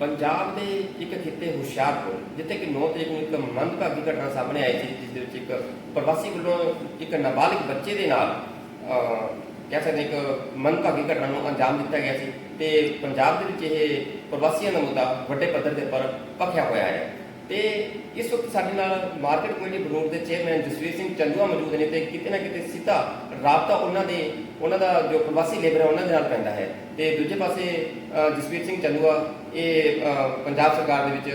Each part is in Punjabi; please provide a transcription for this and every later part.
ਪੰਜਾਬ ਦੇ ਇੱਕ ਖਿੱਤੇ ਹੁਸ਼ਿਆਰਪੁਰ, ਜਿੱਥੇ ਕਿ 9 ਤਰੀਕ ਨੂੰ ਇੱਕ ਮੰਦਭਾਗੀ ਘਟਨਾ ਸਾਹਮਣੇ ਆਈ ਸੀ, ਜਿਸ ਦੇ ਵਿੱਚ ਇੱਕ ਪ੍ਰਵਾਸੀ ਵੱਲੋਂ ਇੱਕ ਨਾਬਾਲਿਗ ਬੱਚੇ ਦੇ ਨਾਲ ਕਹਿ ਸਕਦੇ ਇੱਕ ਮੰਦਭਾਗੀ ਘਟਨਾ ਨੂੰ ਅੰਜਾਮ ਦਿੱਤਾ ਗਿਆ ਸੀ ਤੇ ਪੰਜਾਬ ਦੇ ਵਿੱਚ ਇਹ ਪ੍ਰਵਾਸੀਆਂ ਦਾ ਮੁੱਦਾ ਵੱਡੇ ਪੱਧਰ ਦੇ ਉੱਪਰ ਭਖਿਆ ਹੋਇਆ ਹੈ। ਤੇ ਇਸ ਵਕਤ ਸਾਡੇ ਨਾਲ ਮਾਰਕੀਟ ਕਮੇਟੀ ਬਨੂੜ ਦੇ ਚੇਅਰਮੈਨ ਜਸਵੀਰ ਸਿੰਘ ਚੰਦੂਆ ਮੌਜੂਦ ਨੇ ਤੇ ਕਿਤੇ ਨਾ ਕਿਤੇ ਸਿੱਧਾ ਰਾਬਤਾ ਉਹਨਾਂ ਦੇ, ਉਹਨਾਂ ਦਾ ਜੋ ਪ੍ਰਵਾਸੀ ਲੇਬਰ ਹੈ, ਉਹਨਾਂ ਦੇ ਨਾਲ ਪੈਂਦਾ ਹੈ। ਤੇ ਦੂਜੇ ਪਾਸੇ ਜਸਵੀਰ ਸਿੰਘ ਚੰਦੂਆ ਇਹ ਪੰਜਾਬ ਸਰਕਾਰ ਦੇ ਵਿੱਚ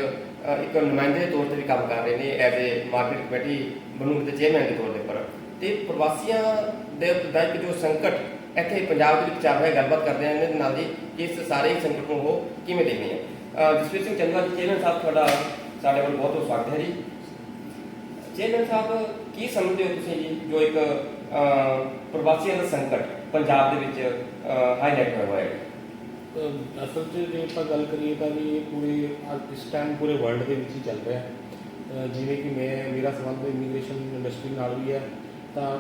ਇੱਕ ਨੁਮਾਇੰਦੇ ਦੇ ਤੌਰ ਤੇ ਵੀ ਕੰਮ ਕਰ ਰਹੇ ਨੇ as a market committee Banur ਦੇ ਚੇਅਰਮੈਨ ਦੇ ਤੌਰ ਦੇ ਉੱਪਰ। ਤੇ ਪ੍ਰਵਾਸੀਆਂ ਦੇ ਦਾ ਜੋ ਸੰਕਟ ਇੱਥੇ ਪੰਜਾਬ ਦੇ ਵਿੱਚ ਚੱਲ ਰਿਹਾ, ਗੱਲਬਾਤ ਕਰਦੇ ਹਾਂ, ਇਹਨਾਂ ਦੇ ਨਾਲ ਦੀ ਕਿ ਇਸ ਸਾਰੇ ਸੰਕਟ ਨੂੰ ਉਹ ਕਿਵੇਂ ਦੇਖਦੇ ਆ ਜਸਵੀਰ ਸਿੰਘ ਚੰਦੂਆ ਚੇਅਰਮੈਨ ਸਾਹਿਬ, ਤੁਹਾਡਾ ਸਾਡੇ ਵੱਲ ਬਹੁਤ ਬਹੁਤ ਸਵਾਗਤ ਹੈ ਜੀ। ਚੇਅਰਮੈਨ ਸਾਹਿਬ, ਕੀ ਸਮਝਦੇ ਹੋ ਤੁਸੀਂ ਜੀ, ਜੋ ਇੱਕ ਪ੍ਰਵਾਸੀਆਂ ਦਾ ਸੰਕਟ ਪੰਜਾਬ ਦੇ ਵਿੱਚ ਹਾਈਲਾਈਟ ਹੋਇਆ ਹੈ ਅਸਲ 'ਚ ਜੇ ਆਪਾਂ ਗੱਲ ਕਰੀਏ ਤਾਂ ਵੀ ਇਹ ਪੂਰੇ ਇਸ ਟਾਈਮ ਪੂਰੇ ਵਰਲਡ ਦੇ ਵਿੱਚ ਹੀ ਚੱਲ ਰਿਹਾ। ਹੈ ਜਿਵੇਂ ਕਿ ਮੈਂ, ਮੇਰਾ ਸੰਬੰਧ ਇਮੀਗ੍ਰੇਸ਼ਨ ਇੰਡਸਟਰੀ ਨਾਲ ਵੀ ਹੈ, ਤਾਂ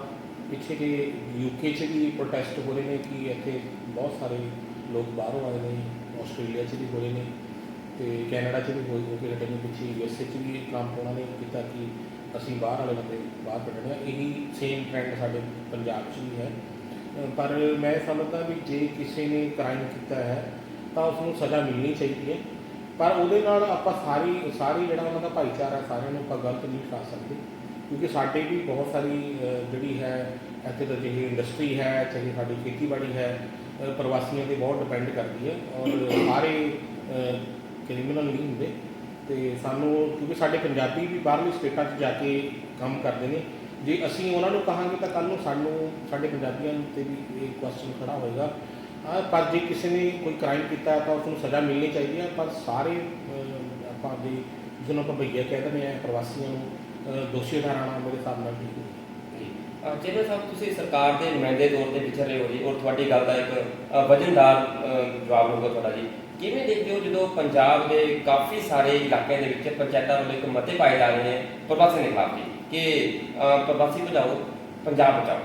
ਪਿੱਛੇ ਜੇ ਯੂਕੇ 'ਚ ਵੀ ਪ੍ਰੋਟੈਸਟ ਹੋ ਰਹੇ ਨੇ ਕਿ ਇੱਥੇ ਬਹੁਤ ਸਾਰੇ ਲੋਕ ਬਾਹਰੋਂ ਆਏ ਨੇ ਆਸਟ੍ਰੇਲੀਆ 'ਚ ਵੀ ਹੋ ਰਹੇ ਨੇ। ਤੇ ਕੈਨੇਡਾ 'ਚ ਵੀ ਹੋਏ ਹੋ ਕੇ ਹਟੇ ਨੇ ਪਿੱਛੇ ਯੂਐਸਏ 'ਚ ਵੀ ਕੰਮ ਉਹਨਾਂ ਨੇ ਕੀਤਾ ਕਿ ਅਸੀਂ ਬਾਹਰ ਵਾਲੇ ਬੰਦੇ ਬਾਹਰ ਕੱਢਣੇ ਆ। ਇਹੀ ਸੇਮ ਟ੍ਰੈਂਡ ਸਾਡੇ ਪੰਜਾਬ 'ਚ ਵੀ ਹੈ। ਪਰ ਮੈਂ ਸਮਝਦਾ ਵੀ ਜੇ ਕਿਸੇ ਨੇ ਕ੍ਰਾਈਮ ਕੀਤਾ ਹੈ, ਤਾਂ ਉਸ ਨੂੰ ਸਜ਼ਾ ਮਿਲਣੀ ਚਾਹੀਦੀ ਹੈ। ਪਰ ਉਹਦੇ ਨਾਲ ਆਪਾਂ ਸਾਰੀ ਸਾਰੀ ਜਿਹੜਾ ਉਹਨਾਂ ਦਾ ਭਾਈਚਾਰਾ ਸਾਰਿਆਂ ਨੂੰ ਆਪਾਂ ਗਲਤ ਨਹੀਂ ਕਰ ਸਕਦੇ। ਕਿਉਂਕਿ ਸਾਡੇ ਵੀ ਬਹੁਤ ਸਾਰੀ ਜਿਹੜੀ ਹੈ, ਇੱਥੇ ਤਾਂ ਜਿਹੜੀ ਇੰਡਸਟਰੀ ਹੈ, ਚਾਹੇ ਸਾਡੀ ਖੇਤੀਬਾੜੀ ਹੈ ਪ੍ਰਵਾਸੀਆਂ ਤੇ ਬਹੁਤ ਡਿਪੈਂਡ ਕਰਦੀ ਹੈ। ਔਰ ਸਾਰੇ ਕ੍ਰਿਮੀਨਲ ਨਹੀਂ ਹੁੰਦੇ। ਤੇ ਸਾਨੂੰ ਕਿਉਂਕਿ ਸਾਡੇ ਪੰਜਾਬੀ ਵੀ ਬਾਹਰਲੀ ਸਟੇਟਾਂ 'ਚ ਜਾ ਕੇ ਕੰਮ ਕਰਦੇ ਨੇ। ਜੇ ਅਸੀਂ ਉਹਨਾਂ ਨੂੰ ਕਹਾਂਗੇ ਤਾਂ ਕੱਲ ਨੂੰ ਸਾਨੂੰ, ਸਾਡੇ ਪੰਜਾਬੀਆਂ ਤੇ ਵੀ ਇਹ ਕੁਐਸਚਨ ਖੜਾ ਹੋਏਗਾ। ਪਰ ਜੇ ਕਿਸੇ ਨੇ ਕੋਈ ਕ੍ਰਾਈਮ ਕੀਤਾ ਤਾਂ ਉਸ ਨੂੰ ਸਜ਼ਾ ਮਿਲਣੀ ਚਾਹੀਦੀ ਹੈ। ਪਰ ਸਾਰੇ ਆਪਾਂ ਦੇ, ਜਿਹਨੂੰ ਆਪਾਂ ਭਈਆ ਕਹਿ ਦਿੰਦੇ ਆ ਪ੍ਰਵਾਸੀਆਂ ਨੂੰ ਦੋਸ਼ੀ ਠਹਿਰਾਉਣਾ ਮੇਰੇ ਹਿਸਾਬ ਨਾਲ ਠੀਕ ਨਹੀਂ ਸਾਹਿਬ ਤੁਸੀਂ ਸਰਕਾਰ ਦੇ ਨੁਮਾਇੰਦੇ ਤੌਰ ਤੇ ਵਿਚਰ ਰਹੇ ਹੋ ਜੀ, ਔਰ ਤੁਹਾਡੀ ਗੱਲ ਦਾ ਇੱਕ ਵਜ਼ਨਦਾਰ ਜਵਾਬ ਹੋਊਗਾ ਤੁਹਾਡਾ ਜੀ। ਕਿਵੇਂ ਦੇਖਦੇ ਹੋ ਜਦੋਂ ਪੰਜਾਬ ਦੇ ਕਾਫੀ ਸਾਰੇ ਇਲਾਕਿਆਂ ਦੇ ਵਿੱਚ ਪੰਚਾਇਤਾਂ ਵੱਲੋਂ ਇੱਕ ਮਤੇ ਪਾਏ ਜਾ ਰਹੇ ਨੇ ਪ੍ਰਵਾਸੀਆਂ ਦੇ ਖਿਲਾਫ ਜੀ? ਕਿ ਪ੍ਰਵਾਸੀ ਬਚਾਓ ਪੰਜਾਬ ਬਚਾਓ।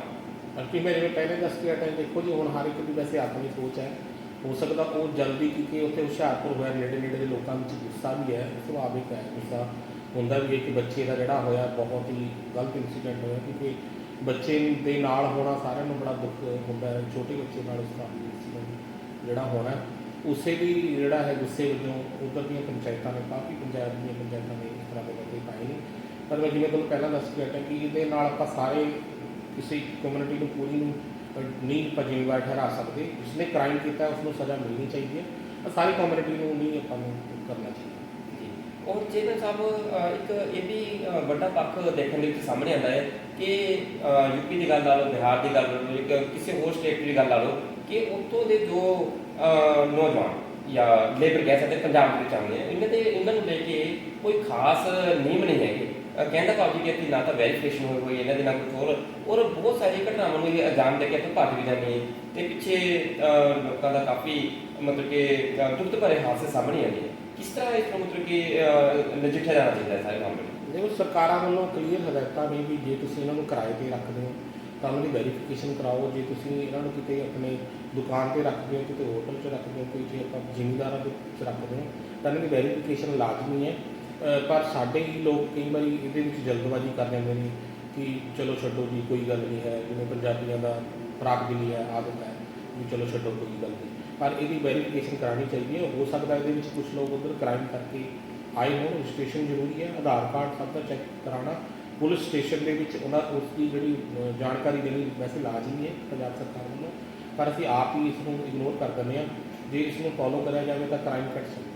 ਬਲਕਿ ਮੈਂ ਜਿਵੇਂ ਪਹਿਲੇ ਦੱਸ ਕੇ ਹਟਿਆ ਦੇਖੋ ਜੀ, ਹੁਣ ਹਰ ਇੱਕ ਦੀ ਵੈਸੇ ਆਪਣੀ ਸੋਚ ਹੈ। ਹੋ ਸਕਦਾ ਉਹ ਜਲਦੀ ਕਿਉਂਕਿ ਉੱਥੇ ਹੁਸ਼ਿਆਰਪੁਰ ਹੋਇਆ ਨੇੜੇ ਨੇੜੇ ਦੇ ਲੋਕਾਂ ਵਿੱਚ ਗੁੱਸਾ ਵੀ ਹੈ ਸੁਭਾਵਿਕ ਹੈ ਗੁੱਸਾ ਹੁੰਦਾ। ਵੀ ਹੈ ਕਿ ਬੱਚੇ ਦਾ ਜਿਹੜਾ ਹੋਇਆ, ਬਹੁਤ ਹੀ ਗਲਤ ਇਨਸੀਡੈਂਟ ਹੋਇਆ, ਕਿਉਂਕਿ ਬੱਚੇ ਦੇ ਨਾਲ ਹੋਣਾ ਸਾਰਿਆਂ ਨੂੰ ਬੜਾ ਦੁੱਖ ਹੁੰਦਾ ਹੈ ਛੋਟੇ ਬੱਚੇ ਨਾਲ ਇਸ ਤਰ੍ਹਾਂ ਦੀ incident ਜਿਹੜਾ ਹੋਣਾ ਉਸੇ ਵੀ ਜਿਹੜਾ ਹੈ ਗੁੱਸੇ ਵਜੋਂ ਉਧਰ ਦੀਆਂ ਪੰਚਾਇਤਾਂ ਨੇ ਕਾਫੀ ਪੰਚਾਇਤ ਦੀਆਂ ਪੰਚਾਇਤਾਂ ਨੇ ਇਸ ਤਰ੍ਹਾਂ ਦੇ ਬੰਦੇ ਪਾਏ ਨੇ। ਪਰ ਮੈਂ ਜਿਵੇਂ ਤੁਹਾਨੂੰ ਪਹਿਲਾਂ ਦੱਸ ਕੇ ਹਟਿਆ ਕਿ ਇਹਦੇ ਨਾਲ ਆਪਾਂ ਸਾਰੇ ਕਿਸੇ ਕਮਿਊਨਿਟੀ ਨੂੰ ਪੂਰੀ ਨੂੰ ਨਹੀਂ ਆਪਾਂ ਜ਼ਿੰਮੇਵਾਰ ਠਹਿਰਾ ਸਕਦੇ। ਜਿਸਨੇ ਕ੍ਰਾਈਮ ਕੀਤਾ ਹੈ, ਉਸ ਨੂੰ ਸਜ਼ਾ ਮਿਲਣੀ ਚਾਹੀਦੀ ਹੈ। ਤਾਂ ਸਾਰੀ ਕਮਿਊਨਿਟੀ ਨੂੰ ਨਹੀਂ ਆਪਾਂ ਨੂੰ ਕਰਨਾ ਚਾਹੀਦਾ। ਔਰ ਚੇਤਨ ਸਾਹਿਬ ਇੱਕ ਇਹ ਵੀ ਵੱਡਾ ਪੱਖ ਦੇਖਣ ਦੇ ਵਿੱਚ ਸਾਹਮਣੇ ਆਉਂਦਾ ਹੈ ਕਿ ਯੂਪੀ ਦੀ ਗੱਲ ਲਾ ਲਓ ਬਿਹਾਰ ਦੀ ਗੱਲ ਲਾ ਲਓ ਇੱਕ ਕਿਸੇ ਹੋਰ ਸਟੇਟ ਦੀ ਗੱਲ ਲਾ ਲਓ ਕਿ ਉੱਥੋਂ ਦੇ ਜੋ ਨੌਜਵਾਨ ਜਾਂ ਲੇਬਰ ਕਹਿ ਸਕਦੇ ਪੰਜਾਬ ਦੇ ਵਿੱਚ ਆਉਂਦੇ ਆ ਇਹਨਾਂ ਦੇ ਇਹਨਾਂ ਨੂੰ ਲੈ ਕੇ ਕੋਈ ਖਾਸ ਨਿਯਮ ਨਹੀਂ ਹੈਗੇ। ਕਹਿੰਦਾ ਭਾਜੀ ਕਿ ਇੱਥੇ ਨਾ ਤਾਂ ਵੈਰੀਫਿਕੇਸ਼ਨ ਹੋਈ ਹੋਈ ਇਹਨਾਂ ਦੇ ਨਾਲ ਕੁਝ ਹੋਰ ਔਰ ਬਹੁਤ ਸਾਰੀ ਘਟਨਾਵਾਂ ਨੂੰ ਇਹ ਅੰਜਾਮ ਦੇ ਕੇ ਇੱਥੇ ਭੱਜ ਵੀ ਜਾਂਦੇ ਨੇ ਤੇ ਪਿੱਛੇ ਲੋਕਾਂ ਦਾ ਕਾਫੀ ਮਤਲਬ ਕਿ ਅ, ਦੁੱਖ ਭਰੇ ਹਾਦਸੇ ਸਾਹਮਣੇ ਆਉਂਦੇ ਨੇ ਕਿਸ ਤਰ੍ਹਾਂ ਇਸ ਨੂੰ ਮਤਲਬ ਕਿ ਨਜਿੱਠਿਆ ਜਾਣਾ ਚਾਹੀਦਾ ਹੈ ਸਾਰੇ ਮਾਮਲੇ ਨੂੰ? ਦੇਖੋ ਸਰਕਾਰਾਂ ਵੱਲੋਂ ਕਲੀਅਰ ਹਦਾਇਤਾਂ ਨੇ ਵੀ ਜੇ ਤੁਸੀਂ ਇਹਨਾਂ ਨੂੰ ਕਿਰਾਏ ਤੇ ਰੱਖਦੇ ਹੋ ਤਾਂ ਉਹਨਾਂ ਦੀ ਵੈਰੀਫਿਕੇਸ਼ਨ ਕਰਾਓ। ਜੇ ਤੁਸੀਂ ਇਹਨਾਂ ਨੂੰ ਕਿਤੇ ਆਪਣੇ ਦੁਕਾਨ ਤੇ ਰੱਖਦੇ ਹੋ ਕਿਤੇ ਹੋਟਲ 'ਚ ਰੱਖਦੇ ਹੋ ਕੋਈ ਜੇ ਆਪਾਂ ਜ਼ਿਮੀਂਦਾਰਾਂ ਦੇ ਵਿੱਚ ਰੱਖਦੇ ਹੋ ਤਾਂ ਇਹਨਾਂ ਦੀ ਵੈਰੀਫਿਕੇਸ਼ਨ ਲਾਜ਼ਮੀ ਹੈ। ਅ, ਪਰ ਸਾਡੇ ਹੀ ਲੋਕ ਕਈ ਵਾਰੀ ਇਹਦੇ ਵਿੱਚ ਜਲਦਬਾਜ਼ੀ ਕਰ ਜਾਂਦੇ ਨੇ ਕਿ ਚਲੋ ਛੱਡੋ ਜੀ ਕੋਈ ਗੱਲ ਨਹੀਂ ਹੈ। ਜਿਵੇਂ ਪੰਜਾਬੀਆਂ ਦਾ ਫਰਾਕ ਦਿਲੀ ਹੈ ਆਦਤ ਹੈ ਵੀ ਚਲੋ ਛੱਡੋ ਕੋਈ ਗੱਲ ਨਹੀਂ। ਪਰ ਇਹਦੀ ਵੈਰੀਫਿਕੇਸ਼ਨ ਕਰਾਉਣੀ ਚਾਹੀਦੀ ਹੈ। ਹੋ ਸਕਦਾ ਇਹਦੇ ਵਿੱਚ ਕੁਝ ਲੋਕ ਉਧਰ ਕ੍ਰਾਈਮ ਕਰਕੇ ਆਏ ਹੋਣ। ਰਜਿਸਟ੍ਰੇਸ਼ਨ ਜ਼ਰੂਰੀ ਹੈ। ਆਧਾਰ ਕਾਰਡ ਸਭ ਦਾ ਚੈੱਕ ਕਰਾਉਣਾ। ਪੁਲਿਸ ਸਟੇਸ਼ਨ ਦੇ ਵਿੱਚ ਉਹਨਾਂ ਉਸ ਦੀ ਜਿਹੜੀ ਜਾਣਕਾਰੀ ਦੇਣੀ ਵੈਸੇ ਲਾਜ਼ਮੀ ਹੈ ਪੰਜਾਬ ਸਰਕਾਰ ਵੱਲੋਂ। ਪਰ ਅਸੀਂ ਆਪ ਹੀ ਇਸ ਨੂੰ ਇਗਨੋਰ ਕਰ ਦਿੰਦੇ ਹਾਂ। ਜੇ ਇਸ ਨੂੰ ਫੋਲੋ ਕਰਿਆ ਜਾਵੇ ਤਾਂ ਕ੍ਰਾਈਮ ਘਟ ਸਕਦਾ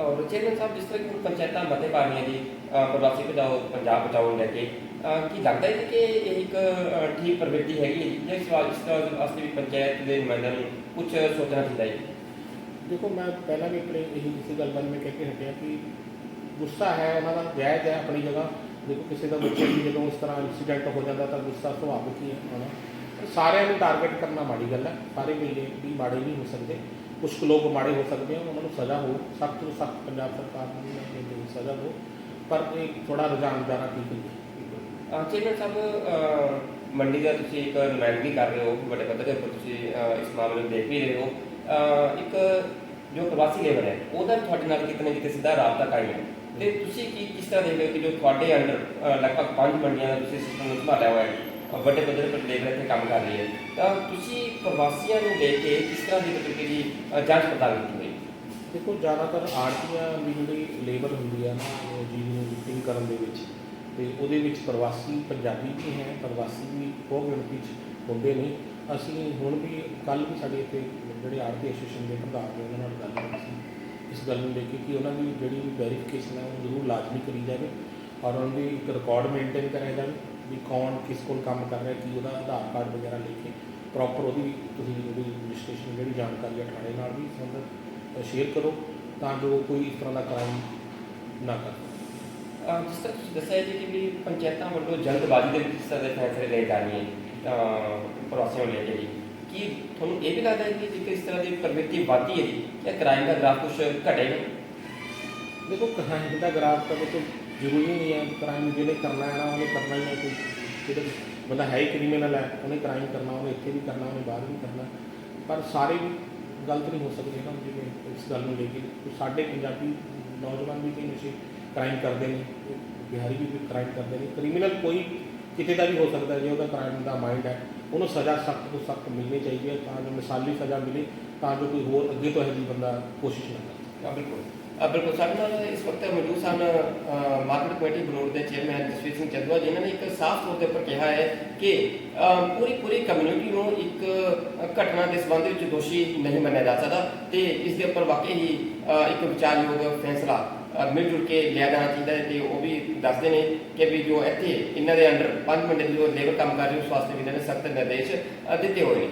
ਔਰ ਚੇਅਰਮੈਨ ਸਾਹਿਬ ਜਿਸ ਤਰ੍ਹਾਂ ਕਿ ਹੁਣ ਪੰਚਾਇਤਾਂ ਮਤੇ ਪਾ ਰਹੀਆਂ ਜੀ ਪ੍ਰਵਾਸੀ ਬਚਾਓ ਪੰਜਾਬ ਬਚਾਓ ਲੈ ਕੇ ਕੀ ਲੱਗਦਾ ਹੈ ਕਿ ਇਹ ਇੱਕ ਠੀਕ ਪ੍ਰਵਿਰਤੀ ਹੈਗੀ ਹੈ ਜੀ? ਜਾਂ ਇਸ ਵਾਰ ਇਸ ਵਾਸਤੇ ਵੀ ਪੰਚਾਇਤ ਦੇ ਨੁਮਾਇੰਦਿਆਂ ਨੂੰ ਕੁਝ ਸੋਚਣਾ ਚਾਹੀਦਾ ਹੈ ਦੇਖੋ, ਮੈਂ ਪਹਿਲਾਂ ਵੀ ਆਪਣੇ ਇਹੀ ਕਿਸੇ ਗੱਲ ਬਾਰੇ ਮੈਂ ਕਹਿ ਕੇ ਹਟਿਆ ਕਿ ਗੁੱਸਾ ਹੈ, ਉਹਨਾਂ ਦਾ ਜਾਇਜ਼ ਹੈ ਆਪਣੀ ਜਗ੍ਹਾ। ਦੇਖੋ, ਕਿਸੇ ਦਾ ਬੱਚੇ ਦੀ ਜਦੋਂ ਇਸ ਤਰ੍ਹਾਂ ਇਨਸੀਡੈਂਟ ਹੋ ਜਾਂਦਾ ਤਾਂ ਗੁੱਸਾ ਸੁਭਾਵਿਕ ਹੀ ਹੈ ਆਉਣਾ ਸਾਰਿਆਂ ਨੂੰ ਟਾਰਗੇਟ ਕਰਨਾ ਮਾੜੀ ਗੱਲ ਹੈ, ਸਾਰੇ ਮਿਲੇ ਵੀ ਮਾੜੇ ਨਹੀਂ ਹੋ ਸਕਦੇ। ਕੁਝ ਕੁ ਲੋਕ ਮਾੜੇ ਹੋ ਸਕਦੇ ਆ, ਉਹਨਾਂ ਨੂੰ ਸਜ਼ਾ ਹੋ, ਸਖਤ ਤੋਂ ਸਖਤ ਪੰਜਾਬ ਸਰਕਾਰ ਨੂੰ ਇਹਨਾਂ ਨੂੰ ਸਜ਼ਾ ਹੋ, ਪਰ ਇਹ ਥੋੜਾ ਰੁਝਾਨ ਜ਼ਿਆਦਾ ਠੀਕ ਹੈ। ਚੇਅਰਮੈਨ ਸਾਹਿਬ ਮੰਡੀ ਦਾ ਤੁਸੀਂ ਇੱਕ ਨੁਮਾਇੰਦਗੀ ਕਰ ਰਹੇ ਹੋ, ਵੱਡੇ ਪੱਧਰ ਦੇ ਉੱਪਰ ਤੁਸੀਂ ਇਸ ਮਾਮਲੇ ਨੂੰ ਦੇਖ ਵੀ ਰਹੇ ਹੋ। ਇੱਕ ਜੋ ਪ੍ਰਵਾਸੀ ਲੇਬਰ ਹੈ, ਉਹਦਾ ਤੁਹਾਡੇ ਨਾਲ ਕਿਤੇ ਨਾ ਕਿਤੇ ਸਿੱਧਾ ਰਾਬਤਾ ਕਾਇਮ ਹੈ ਤੇ ਤੁਸੀਂ ਕੀ, ਕਿਸ ਤਰ੍ਹਾਂ ਦੇਖਦੇ ਹੋ ਕਿ ਜੋ ਤੁਹਾਡੇ ਅੰਡਰ ਲਗਭਗ ਪੰਜ ਮੰਡੀਆਂ ਦਾ ਤੁਸੀਂ ਸਿਸਟਮ ਨੂੰ ਸੰਭਾਲਿਆ ਹੋਇਆ ਹੈ ਵੱਡੇ ਪੱਧਰ ਤੇ ਲੇਬਰ ਇੱਥੇ ਕੰਮ ਕਰ ਰਹੀ ਹੈ। ਤਾਂ ਤੁਸੀਂ ਪ੍ਰਵਾਸੀਆਂ ਨੂੰ ਲੈ ਕੇ ਕਿਸ ਤਰ੍ਹਾਂ ਦੀ ਮਤਲਬ ਕਿ ਜੀ ਜਾਂਚ ਪੜਤਾਲ ਕੀਤੀ ਹੋਈ? ਦੇਖੋ, ਜ਼ਿਆਦਾਤਰ ਆੜਤੀਆਂ ਦੀ ਜਿਹੜੀ ਲੇਬਰ ਹੁੰਦੀ ਆ ਨਾ, ਉਹ ਜੀਵ ਨੂੰ ਕਰਨ ਦੇ ਵਿੱਚ। ਤੇ ਉਹਦੇ ਵਿੱਚ ਪ੍ਰਵਾਸੀ ਪੰਜਾਬੀ ਵੀ ਹੈ, ਪ੍ਰਵਾਸੀ ਵੀ ਬਹੁਤ ਗਿਣਤੀ 'ਚ ਹੁੰਦੇ ਨੇ। ਅਸੀਂ ਹੁਣ ਵੀ ਕੱਲ ਵੀ ਸਾਡੇ ਇੱਥੇ ਜਿਹੜੇ ਆੜਤੀ ਐਸੋਸੀਏਸ਼ਨ ਦੇ ਪ੍ਰਧਾਨ ਨੇ, ਉਹਨਾਂ ਨਾਲ ਗੱਲ ਕੀਤੀ ਸੀ। ਇਸ ਗੱਲ ਨੂੰ ਲੈ ਕੇ ਕਿ ਉਹਨਾਂ ਦੀ ਜਿਹੜੀ ਵੈਰੀਫਿਕੇਸ਼ਨ ਹੈ, ਉਹ ਜ਼ਰੂਰ ਲਾਜ਼ਮੀ ਕਰੀ ਜਾਵੇ। ਔਰ ਉਹਨਾਂ ਦੀ ਇੱਕ ਰਿਕਾਰਡ ਮੇਨਟੇਨ ਕਰਿਆ ਜਾਵੇ। ਵੀ ਕੌਣ ਕਿਸ ਕੋਲ ਕੰਮ ਕਰ ਰਿਹਾ ਕੀ ਉਹਦਾ ਆਧਾਰ ਕਾਰਡ ਵਗੈਰਾ ਲੈ ਕੇ ਪ੍ਰੋਪਰ ਉਹਦੀ ਤੁਸੀਂ ਉਹਦੀ ਰਜਿਸਟ੍ਰੇਸ਼ਨ ਜਿਹੜੀ ਜਾਣਕਾਰੀ ਹੈ ਥਾਣੇ ਨਾਲ ਵੀ ਸੰਬੰਧਿਤ ਸ਼ੇਅਰ ਕਰੋ ਤਾਂ ਜੋ ਕੋਈ ਇਸ ਤਰ੍ਹਾਂ ਦਾ ਕ੍ਰਾਈਮ ਨਾ ਕਰ। ਜਿਸ ਤਰ੍ਹਾਂ ਤੁਸੀਂ ਦੱਸਿਆ ਜੀ ਕਿ ਵੀ ਪੰਚਾਇਤਾਂ ਵੱਲੋਂ ਜਲਦਬਾਜ਼ੀ ਦੇ ਵਿੱਚ ਇਸ ਤਰ੍ਹਾਂ ਦੇ ਫੈਸਲੇ ਲਏ ਜਾ ਰਹੇ ਤਾਂ ਪ੍ਰਵਾਸੀਆਂ ਨੂੰ ਲੈ ਕੇ ਜੀ। ਕੀ ਤੁਹਾਨੂੰ ਇਹ ਵੀ ਲੱਗਦਾ ਹੈ ਕਿ ਜੇਕਰ ਇਸ ਤਰ੍ਹਾਂ ਦੀ ਪ੍ਰਵਿਰਤੀ ਵਧਦੀ ਹੈ ਜੀ ਕਿ ਕ੍ਰਾਈਮ ਦਾ ਗ੍ਰਾਫ ਕੁਝ ਘਟੇਗਾ? ਦੇਖੋ ਕ੍ਰਾਈਮ ਦਾ ਗ੍ਰਾਫ ਤਾਂ ਦੇਖੋ ਜ਼ਰੂਰੀ ਨਹੀਂ ਹੈ ਕ੍ਰਾਈਮ ਜਿਹਨੇ ਕਰਨਾ ਹੈ ਨਾ, ਉਹਨੇ ਕਰਨਾ ਹੀ ਹੈ ਕੋਈ। ਜਿਹੜਾ ਬੰਦਾ ਹੈ ਹੀ ਕ੍ਰਿਮੀਨਲ ਹੈ, ਉਹਨੇ ਕ੍ਰਾਈਮ ਕਰਨਾ, ਉਹਨੇ ਇੱਥੇ ਵੀ ਕਰਨਾ, ਉਹਨੇ ਬਾਹਰ ਵੀ ਕਰਨਾ। ਪਰ ਸਾਰੇ ਵੀ ਗਲਤ ਨਹੀਂ ਹੋ ਸਕਦੇ ਨਾ, ਜਿਵੇਂ ਇਸ ਗੱਲ ਨੂੰ ਲੈ ਕੇ। ਸਾਡੇ ਪੰਜਾਬੀ ਨੌਜਵਾਨ ਵੀ ਕਈ ਨਸ਼ੇ ਕ੍ਰਾਈਮ ਕਰਦੇ ਨੇ, ਬਿਹਾਰੀ ਵੀ ਕ੍ਰਾਈਮ ਕਰਦੇ ਨੇ। ਕ੍ਰਿਮੀਨਲ ਕੋਈ ਕਿਤੇ ਦਾ ਵੀ ਹੋ ਸਕਦਾ ਜੇ ਉਹਦਾ ਕ੍ਰਾਈਮ ਦਾ ਮਾਈਂਡ ਹੈ, ਉਹਨੂੰ ਸਜ਼ਾ ਸਖਤ ਤੋਂ ਸਖਤ ਮਿਲਣੀ ਚਾਹੀਦੀ ਹੈ, ਤਾਂ ਜੋ ਮਿਸਾਲੀ ਸਜ਼ਾ ਮਿਲੇ, ਤਾਂ ਜੋ ਕੋਈ ਹੋਰ ਅੱਗੇ ਤੋਂ ਇਹੋ ਜਿਹੀ ਬੰਦਾ ਕੋਸ਼ਿਸ਼ ਨਾ ਕਰੇ। ਬਿਲਕੁਲ। ਬਿਲਕੁਲ, ਸਾਡੇ ਨਾਲ ਇਸ ਵਕਤ ਮੌਜੂਦ ਸਨ ਮਾਰਕੀਟ ਕਮੇਟੀ ਬਰੋਡ ਦੇ ਚੇਅਰਮੈਨ ਜਸਵੀਰ ਸਿੰਘ ਚੰਦੂਆ, ਜਿਨ੍ਹਾਂ ਨੇ ਇੱਕ ਸਾਫ਼ ਤੌਰ ਦੇ ਉੱਪਰ ਕਿਹਾ ਹੈ ਕਿ ਪੂਰੀ ਪੂਰੀ ਕਮਿਊਨਿਟੀ ਨੂੰ ਇੱਕ ਘਟਨਾ ਦੇ ਸੰਬੰਧ ਵਿੱਚ ਦੋਸ਼ੀ ਨਹੀਂ ਮੰਨਿਆ ਜਾ ਸਕਦਾ ਤੇ ਇਸ ਦੇ ਉੱਪਰ ਵਾਕਈ ਹੀ ਇੱਕ ਵਿਚਾਰਯੋਗ ਫੈਸਲਾ ਮਿਲ ਜੁਲ ਕੇ ਲਿਆ ਜਾਣਾ ਚਾਹੀਦਾ ਹੈ ਤੇ ਉਹ ਵੀ ਦੱਸਦੇ ਨੇ ਕਿ ਵੀ ਜੋ ਇੱਥੇ ਇਹਨਾਂ ਦੇ ਅੰਡਰ ਪੰਜ ਮਿੰਟ ਜੋ ਲੇਬਰ ਕੰਮ ਕਰ ਰਹੀ ਉਸ ਵਾਸਤੇ ਵੀ ਇਹਨਾਂ ਨੇ ਸਖਤ ਨਿਰਦੇਸ਼ ਦਿੱਤੇ ਹੋਏ ਨੇ।